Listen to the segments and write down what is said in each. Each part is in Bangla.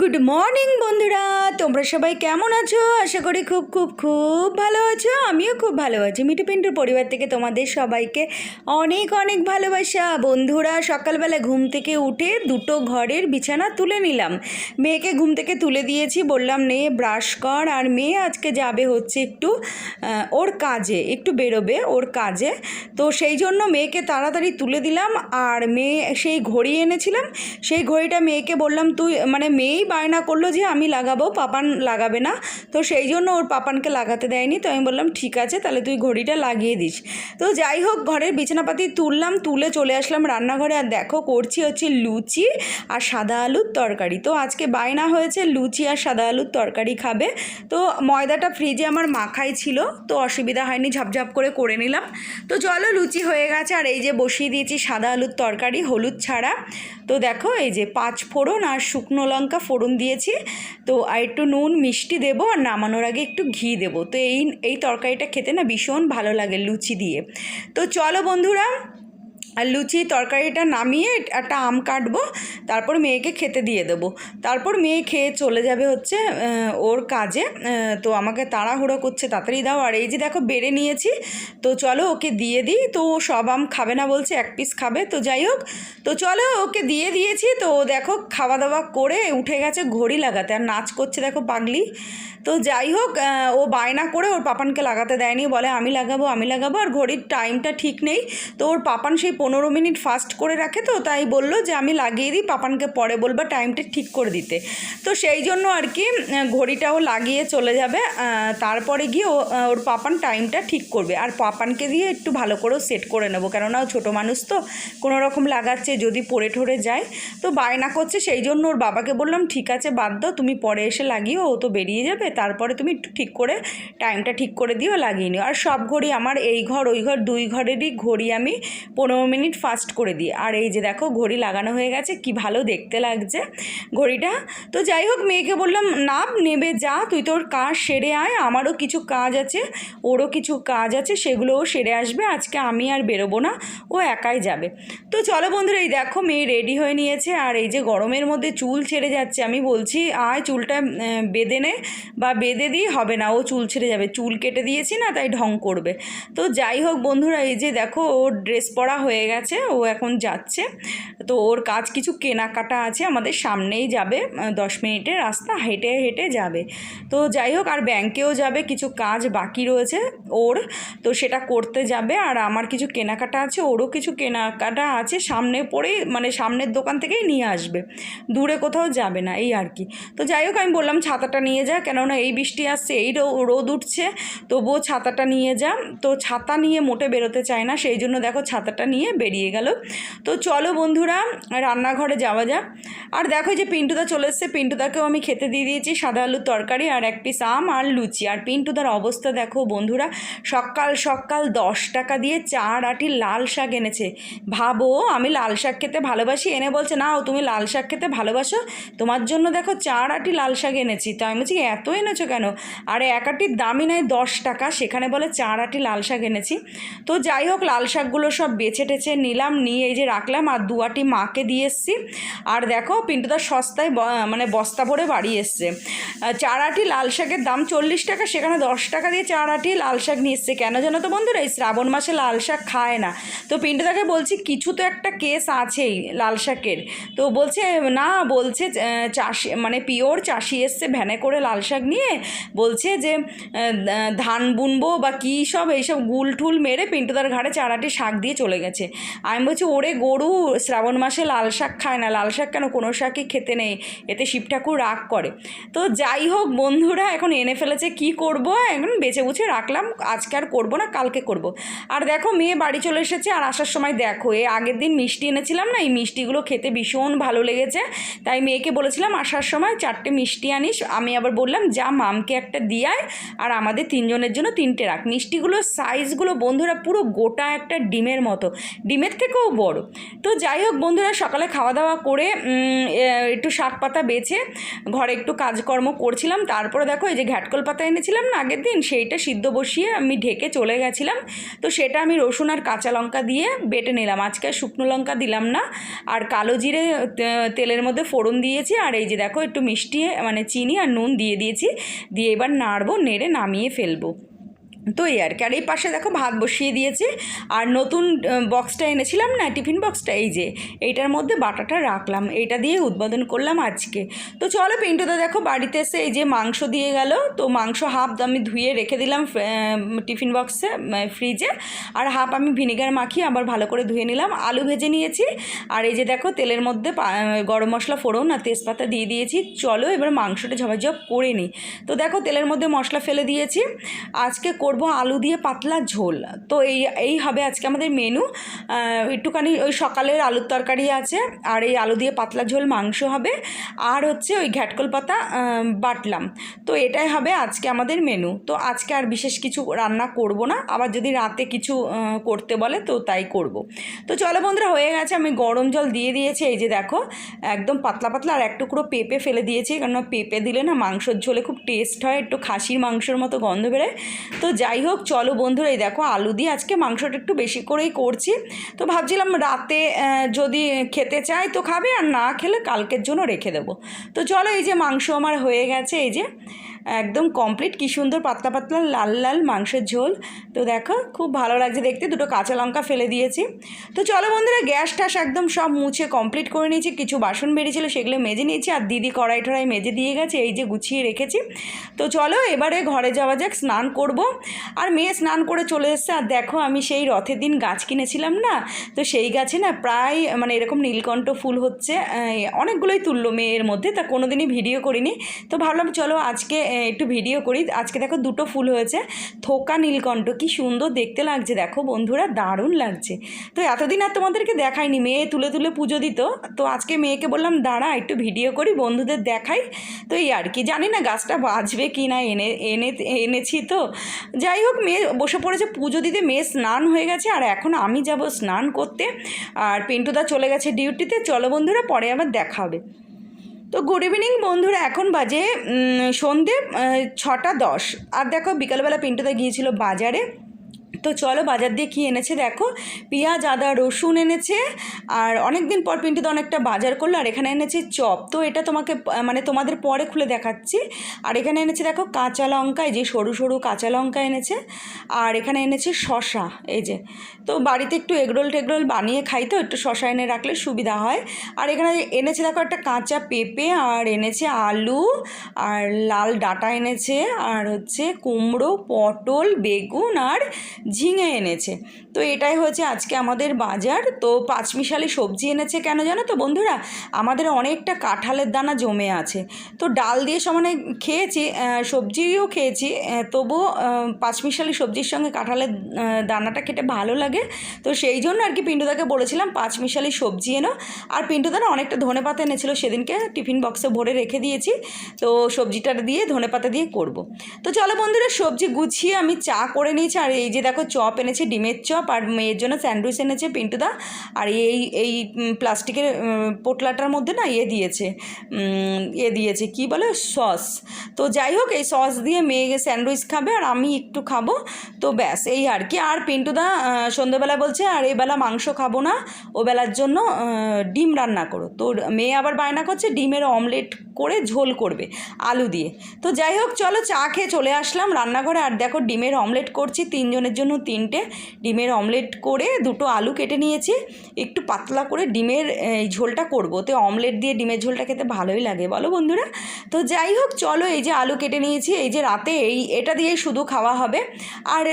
গুড মর্নিং বন্ধুরা। তোমরা সবাই কেমন আছো? আশা করি খুব খুব খুব ভালো আছো। আমিও খুব ভালো আছি। মিঠু পিন্টুর পরিবার থেকে তোমাদের সবাইকে অনেক অনেক ভালোবাসা। বন্ধুরা, সকালবেলা ঘুম থেকে উঠে দুটো ঘরের বিছানা তুলে নিলাম। মেয়েকে ঘুম থেকে তুলে দিয়েছি। বললাম, নে, ব্রাশ কর। আর মেয়ে আজকে যাবে হচ্ছে একটু ওর কাজে, একটু বেরোবে ওর কাজে। তো সেই জন্য মেয়েকে তাড়াতাড়ি তুলে দিলাম। আর মেয়ে, সেই ঘড়ি এনেছিলাম। সেই ঘড়িটা মেয়েকে বললাম, তুই মানে মেয়েই বায়না করল যে আমি লাগাবো, পাপান লাগাবে না। তো সেই জন্য ওর পাপানকে লাগাতে দেয়নি। তো আমি বললাম, ঠিক আছে, তাহলে তুই ঘড়িটা লাগিয়ে দিস। তো যাই হোক, ঘরের বিছানাপাতি তুললাম, তুলে চলে আসলাম রান্নাঘরে। আর দেখো, করছি হচ্ছে লুচি আর সাদা আলুর তরকারি। তো আজকে বায়না হয়েছে লুচি আর সাদা আলুর তরকারি খাবে। তো ময়দাটা ফ্রিজে আমার মাখাই ছিল, তো অসুবিধা হয়নি, ঝাপঝাপ করে করে নিলাম। তো চলো, লুচি হয়ে গেছে। আর এই যে বসিয়ে দিয়েছি সাদা আলুর তরকারি, হলুদ ছাড়া। তো দেখো, এই যে পাঁচ ফোড়ন আর শুকনো লঙ্কা ফোড়ন দিয়েছি। তো আর একটু নুন, মিষ্টি দেবো আর নামানোর আগে একটু ঘি দেবো। তো এই এই তরকারিটা খেতে না ভীষণ ভালো লাগে লুচি দিয়ে। তো চলো বন্ধুরা আর লুচি তরকারিটা নামিয়ে একটা আম কাটবো, তারপর মেয়েকে খেতে দিয়ে দেবো। তারপর মেয়ে খেয়ে চলে যাবে হচ্ছে ওর কাজে তো আমাকে তাড়াহুড়ো করছে, তাড়াতাড়ি দাও। আর এই যে দেখো, বেড়ে নিয়েছি। তো চলো ওকে দিয়ে দিই। তো ও সব আম খাবে না বলছে, এক পিস খাবে। তো যাই হোক, তো চলো ওকে দিয়ে দিয়েছি। তো দেখো খাওয়া দাওয়া করে উঠে গেছে ঘড়ি লাগাতে। আর নাচ করছে দেখো পাগলি। তো যাই হোক ও বায়না করে ওর পাপানকে লাগাতে দেয়নি। বলে, আমি লাগাবো আমি লাগাবো। আর ঘড়ির টাইমটা ঠিক নেই। তো ওর পাপান সেই পনেরো মিনিট ফাস্ট করে রাখে তো, তাই বলল যে আমি লাগিয়ে দিই, পাপানকে পরে বলবা টাইমটা ঠিক করে দিতে। তো সেই জন্য আর কি ঘড়িটাও লাগিয়ে চলে যাবে তারপরে গিয়ে ওর পাপান টাইমটা ঠিক করবে। আর পাপানকে দিয়ে একটু ভালো করেও সেট করে নেব, কেননা ও ছোটো মানুষ তো, কোনো রকম লাগাচ্ছে যদি পড়ে ঠরে যায়। তো বায়না করছে, সেই জন্য ওর বাবাকে বললাম, ঠিক আছে, বাদ দাও, তুমি পরে এসে লাগিও, ও তো বেরিয়ে যাবে, তারপরে তুমি একটু ঠিক করে টাইমটা ঠিক করে দিও, লাগিয়ে নিও। আর সব ঘড়ি আমার এই ঘর, ওই ঘর, দুই ঘরেরই ঘড়ি আমি পনেরো মিনিট ফাস্ট করে দিই। আর এই যে দেখো, ঘড়ি লাগানো হয়ে গেছে, কি ভালো দেখতে লাগছে ঘড়িটা। তো যাই হোক, মেয়েকে বললাম না নেবে যা, তুই তোর কাজ সেরে আয়, আমারও কিছু কাজ আছে, ওরও কিছু কাজ আছে, সেগুলোও সেরে আসবে, আজকে আমি আর বেরোবো না, ও একাই যাবে। তো চলো বন্ধুরা, এই দেখো, মেয়ে রেডি হয়ে নিয়েছে, আর এই যে গরমের মধ্যে চুল ছেড়ে যাচ্ছে, আমি বলছি, আয়, চুলটা বেঁধে নে বা বেঁধে দিই, হবে না, ও চুল ছেড়ে যাবে, চুল কেটে দিয়েছি না, তাই ঢং করবে। তো যাই হোক বন্ধুরা, এই যে দেখো, ওর ড্রেস পরা হয়ে গেছে, ও এখন যাচ্ছে। তো ওর কাজ কিছু কেনাকাটা আছে, আমাদের সামনেই যাবে দশ মিনিটের রাস্তা, হেঁটে হেঁটে যাবে। তো যাই হোক, আর ব্যাংকেও যাবে, কিছু কাজ বাকি রয়েছে ওর, তো সেটা করতে যাবে। আর আমার কিছু কেনাকাটা আছে, ওরও কিছু কেনাকাটা আছে, সামনে পড়েই মানে সামনের দোকান থেকেই নিয়ে আসবে। দূরে কোথাও যাবে না, এই আর কি। তো যাই হোক, আমি বললাম ছাতাটা নিয়ে যা, কেননা এই বৃষ্টি আসছে, এই রোদ উঠছে, তবুও ছাতাটা নিয়ে যা। তো ছাতা নিয়ে মোটে বেরোতে চায় না, সেই জন্য দেখো ছাতাটা নিয়ে বেরিয়ে গেল। তো চলো বন্ধুরা, রান্নাঘরে যাওয়া যাক। আর দেখো যে পিন্টুদা চলে এসছে। পিন্টুদাকেও আমি খেতে দিয়ে দিয়েছি সাদা আলুর তরকারি আর এক পিস আম আর লুচি। আর পিন্টুদার অবস্থা দেখো বন্ধুরা, সকাল সকাল দশ টাকা দিয়ে চার আটি লাল শাক এনেছে। ভাবো, আমি লাল শাক খেতে ভালোবাসি। এনে বলছে না তুমি লাল শাক খেতে ভালোবাসো? তোমার জন্য দেখো চার আটি লাল শাক এনেছি। তো আমি বলছি, এত এনেছো কেন? আর এক আটির দামই নেয়, দশ টাকা। সেখানে বলে চার আটি লাল শাক এনেছি। তো যাই হোক, লাল শাকগুলো সব বেছে নিলাম নিয়ে এই যে রাখলাম আর দু আটি মাকে দিয়ে এসছি। আর দেখো পিন্টুদা সস্তায় মানে বস্তা ভরে বাড়ি এসছে। আহ, চার আটি লাল শাকের দাম চল্লিশ টাকা সেখানে দশ টাকা দিয়ে চার আটি লাল শাক নিয়ে এসছে। কেন জানো তো বন্ধুরা এই শ্রাবণ মাসে লাল শাক খায় না। তো পিন্টুদাকে বলছি কিছু তো একটা কেস আছেই লাল শাকের। তো বলছে না বলছে চাষি মানে পিওর চাষি এসছে ভ্যানে করে লাল শাক নিয়ে। বলছে যে ধান বুনবো বা কী সব এইসব গুল ঠুল মেরে পিন্টুদার ঘাড়ে চারাটি শাক দিয়ে চলে গেছে। আমি বলছি, ওরে গরু, শ্রাবণ মাসে লাল শাক খায় না, লাল শাক কেন? কোনো শাকই খেতে নেই, এতে শিব ঠাকুর রাগ করে। তো যাই হোক বন্ধুরা, এখন এনে ফেলেছে, কি করব? এখন বেছে বুঝে রাখলাম, আজকে আর করব না, কালকে করব। আর দেখো, মেয়ে বাড়ি চলে এসেছে, আর আসার সময় দেখো, এ আগের দিন মিষ্টি এনেছিলাম না, এই মিষ্টিগুলো খেতে ভীষণ ভালো লেগেছে। তাই মেয়েকে বলেছিলাম, আসার সময় চারটে মিষ্টি আনিস। আমি আবার বললাম, যা মামকে একটা দিয়ায় আর আমাদের তিনজনের জন্য তিনটে রাখ। মিষ্টিগুলোর সাইজগুলো বন্ধুরা পুরো গোটা একটা ডিমের মতো। ডিমের থেকেও বড়। তো যাই হোক বন্ধুরা, সকালে খাওয়া দাওয়া করে একটু শাক পাতা বেছে ঘরে একটু কাজকর্ম করছিলাম। তারপরে দেখো এই যে ঘ্যাটকল পাতা এনেছিলাম না আগের দিন, সেইটা সিদ্ধ বসিয়ে আমি ঢেকে চলে গেছিলাম। তো সেটা আমি রসুন আর কাঁচা লঙ্কা দিয়ে বেটে নিলাম। আজকে শুকনো লঙ্কা দিলাম না। আর কালো জিরে তেলের মধ্যে ফোড়ন দিয়েছি। আর এই যে দেখো একটু মিষ্টি মানে চিনি আর নুন দিয়ে দিয়েছি। দিয়ে এবার নাড়বো, নেড়ে নামিয়ে ফেলব। তো এই আর কি। আর এই পাশে দেখো ভাত বসিয়ে দিয়েছি। আর নতুন বক্সটা এনেছিলাম না, টিফিন বক্সটা এই যে, এইটার মধ্যে বাটাটা রাখলাম। এইটা দিয়ে উদ্বোধন করলাম আজকে। তো চলো পিন্টুদা দেখো, বাড়িতে এসে এই যে মাংস দিয়ে গেল। তো মাংস হাফ আমি ধুয়ে রেখে দিলাম টিফিন বক্সে ফ্রিজে আর হাফ আমি ভিনেগার মাখিয়ে আবার ভালো করে ধুয়ে নিলাম। আলু ভেজে নিয়েছি। আর এই যে দেখো, তেলের মধ্যে গরম মশলা ফোড়ন আর তেজপাতা দিয়ে দিয়েছি। চলো এবার মাংসটা ঝপাঝপ করে নিই। তো দেখো, তেলের মধ্যে মশলা ফেলে দিয়েছি। আজকে করব আলু দিয়ে পাতলা ঝোল। তো এই এই হবে আজকে আমাদের মেনু একটুখানি ওই সকালের আলুর তরকারি আছে, আর এই আলু দিয়ে পাতলা ঝোল মাংস হবে। আর হচ্ছে ওই ঘ্যাটকল পাতা বাটলাম। তো এটাই হবে আজকে আমাদের মেনু তো আজকে আর বিশেষ কিছু রান্না করব না। আবার যদি রাতে কিছু করতে বলে তো তাই করব। তো চলো বন্ধুরা, হয়ে গেছে। আমি গরম জল দিয়ে দিয়েছি। এই যে দেখো, একদম পাতলা পাতলা আর এক টুকরো পেঁপে ফেলে দিয়েছি। কারণ পেঁপে দিলে না মাংসর ঝোলে খুব টেস্ট হয়। একটু খাসির মাংসের মতো গন্ধ বেরোয়। তো যাই হোক, চলো বন্ধুরা, এই দেখো আলু দিয়ে আজকে মাংসটা একটু বেশি করেই করছি। তো ভাবছিলাম রাতে যদি খেতে চাই তো খাবে, আর না খেলে কালকের জন্য রেখে দেবো। তো চলো, এই যে মাংস আমার হয়ে গেছে, এই যে একদম কমপ্লিট কী সুন্দর পাতলা পাতলা লাল লাল মাংসের ঝোল। তো দেখো, খুব ভালো লাগছে দেখতে। দুটো কাঁচা লঙ্কা ফেলে দিয়েছি। তো চলো বন্ধুরা, গ্যাস ট্যাস একদম সব মুছে কমপ্লিট করে নিয়েছি। কিছু বাসন বেরিয়েছিল, সেগুলো মেজে নিয়েছি। আর দিদি কড়াই টড়াই মেজে দিয়ে গেছে, এই যে গুছিয়ে রেখেছি। তো চলো, এবারে ঘরে যাওয়া যাক, স্নান করব। আর মেয়ে স্নান করে চলে এসছে। আর দেখো, আমি সেই রথের দিন গাছ কিনেছিলাম না? তো সেই গাছে না প্রায় মানে এরকম নীলকণ্ঠ ফুল হচ্ছে। অনেকগুলোই তুললো মেয়ের মধ্যে। তা কোনো দিনই ভিডিও করিনি। তো ভাবলাম, চলো আজকে একটু ভিডিও করি। আজকে দেখো দুটো ফুল হয়েছে। থোকা নীলকণ্ঠ, কি সুন্দর দেখতে লাগছে। দেখো বন্ধুরা, দারুণ লাগছে। তো এতদিন আর তোমাদেরকে দেখাইনি, মেয়ে তুলে তুলে পুজো দিত। তো আজকে মেয়েকে বললাম, দাঁড়া, একটু ভিডিও করি, বন্ধুদের দেখাই। তো এই আর কি, জানি না গাছটা বাঁচবে কি না, এনে এনে, এনেছি তো। যাই হোক, মেয়ে বসে পড়েছে পুজো দিতে, মেয়ে স্নান হয়ে গেছে। আর এখন আমি যাব স্নান করতে। আর পিন্টুদা চলে গেছে ডিউটিতে চলো বন্ধুরা, পরে আবার দেখা হবে। তো গুড ইভিনিং বন্ধুরা, এখন বাজে সন্ধে ছটা দশ। আর দেখো, বিকালবেলা পিন্টুদা গিয়েছিল বাজারে। তো চলো বাজার দিয়ে কী এনেছে দেখো? পেঁয়াজ, আদা, রসুন এনেছে, আর অনেক দিন পর পিন্টুদা অনেকটা বাজার করল, আর এখানে এনেছে চপ। তো এটা তোমাকে মানে তোমাদের পরে খুলে দেখাচ্ছি। আর এখানে এনেছে দেখো কাঁচা লঙ্কা, এই যে সরু সরু কাঁচা লঙ্কা এনেছে, আর এখানে এনেছে শশা এই যে। তো বাড়িতে একটু এগরোল টেগরোল বানিয়ে খাই তো, একটু শশা এনে রাখলে সুবিধা হয়। আর এখানে এনেছে দেখো একটা কাঁচা পেঁপে, আর এনেছে আলু, আর লাল ডাঁটা এনেছে, আর হচ্ছে কুমড়ো, পটল, বেগুন, আর ঝিঙে এনেছে। তো এটাই হচ্ছে আজকে আমাদের বাজার। তো পাঁচমিশালি সবজি এনেছে কেন জানো তো বন্ধুরা? আমাদের অনেকটা কাঁঠালের দানা জমে আছে। তো ডাল দিয়ে সমানে খেয়েছি সবজিও খেয়েছি তবুও পাঁচমিশালি সবজির সঙ্গে কাঁঠালের দানাটা খেতে ভালো লাগে। তো সেই জন্য আর কি পিন্টুদাকে বলেছিলাম, পাঁচমিশালি সবজি এনো। আর পিন্টুদা না অনেকটা ধনে পাতা এনেছিল, সেদিনকে টিফিন বক্সে ভরে রেখে দিয়েছি। তো সবজিটা দিয়ে ধনে পাতা দিয়ে করব। তো চলো বন্ধুরা, সবজি গুছিয়ে আমি চা করে নিয়েছি। আর এই যে দেখো চপ এনেছে ডিমের চপ আর মেয়ের জন্য স্যান্ডউইচ এনেছে পিন্টুদা আর এই এই প্লাস্টিকের পোটলাটার মধ্যে না ইয়ে দিয়েছে ইয়ে দিয়েছে কি বলে সস। তো যাই হোক এই সস দিয়ে মেয়ে স্যান্ডউইচ খাবে আর আমি একটু খাব। তো ব্যাস এই আর কি। আর পিন্টুদা আহ, সন্ধ্যেবেলা বলছে আর এই বেলা মাংস খাব না ও বেলার জন্য ডিম রান্না করো। তো মেয়ে আবার বায়না করছে ডিমের অমলেট করে ঝোল করবে আলু দিয়ে। তো যাই হোক চলো চা খেয়ে চলে আসলাম রান্নাঘরে। আর দেখো ডিমের অমলেট করছি তিনজনের জন্য তিনটে ডিমের অমলেট করে দুটো আলু কেটে নিয়েছি। একটু পাতলা করে ডিমের, এই ঝোলটা করব। তো অমলেট দিয়ে ডিমের ঝোলটা খেতে ভালোই লাগে, বলো বন্ধুরা? তো যাই হোক, চলো এই যে আলু কেটে নিয়েছি, এই যে রাতে এই, এটা দিয়েই শুধু খাওয়া হবে। আর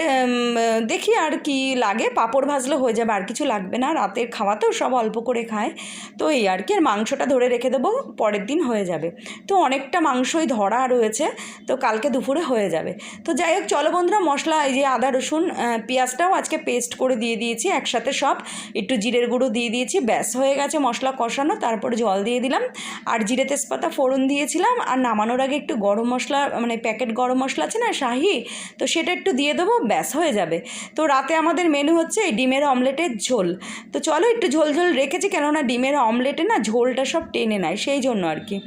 দেখি আর কি লাগে, পাঁপড় ভাজলে হয়ে যাবে, আর কিছু লাগবে না। রাতের খাওয়া তো সব অল্প করে খায়। তো এই আর কি, আর মাংসটা ধরে রেখে দেবো, পরের দিন হয়ে যাবে। তো অনেকটা মাংসই ধরা রয়েছে, তো কালকে দুপুরে হয়ে যাবে। তো যাই হোক, চলো বন্ধুরা, মশলা, এই যে আদা, রসুন পেঁয়াজটাও আজকে পেস্ট করে দিয়ে দিয়েছি, একসাথে সব। একটু জিরের গুঁড়ো দিয়ে দিয়েছি, ব্যাস হয়ে গেছে মশলা কষানো, তারপরে জল দিয়ে দিলাম। আর জিরে তেজপাতা ফোড়ন দিয়েছিলাম, আর নামানোর আগে একটু গরম মশলা মানে প্যাকেট গরম মশলা আছে না শাহি, তো সেটা একটু দিয়ে দেবো, ব্যাস হয়ে যাবে। তো রাতে আমাদের মেনু হচ্ছে এই ডিমের অমলেটের ঝোল। তো চলো একটু ঝোল ঝোল রেখেছি, কেননা ডিমের অমলেটে না ঝোলটা সব টেনে নেয়, সেই জন্য আর কি।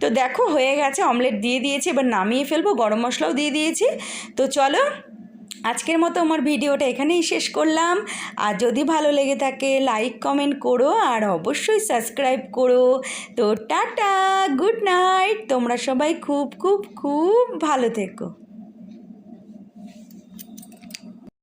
তো দেখো হয়ে গেছে, অমলেট দিয়ে দিয়েছি, এবার নামিয়ে ফেলব, গরম মশলাও দিয়ে দিয়েছি। তো চলো আজকের মতো আমার ভিডিওটা এখানেই শেষ করলাম। আর যদি ভালো লেগে থাকে লাইক কমেন্ট করো, আর অবশ্যই সাবস্ক্রাইব করো। তো টাটা গুড নাইট তোমরা সবাই খুব খুব খুব ভালো থেকো।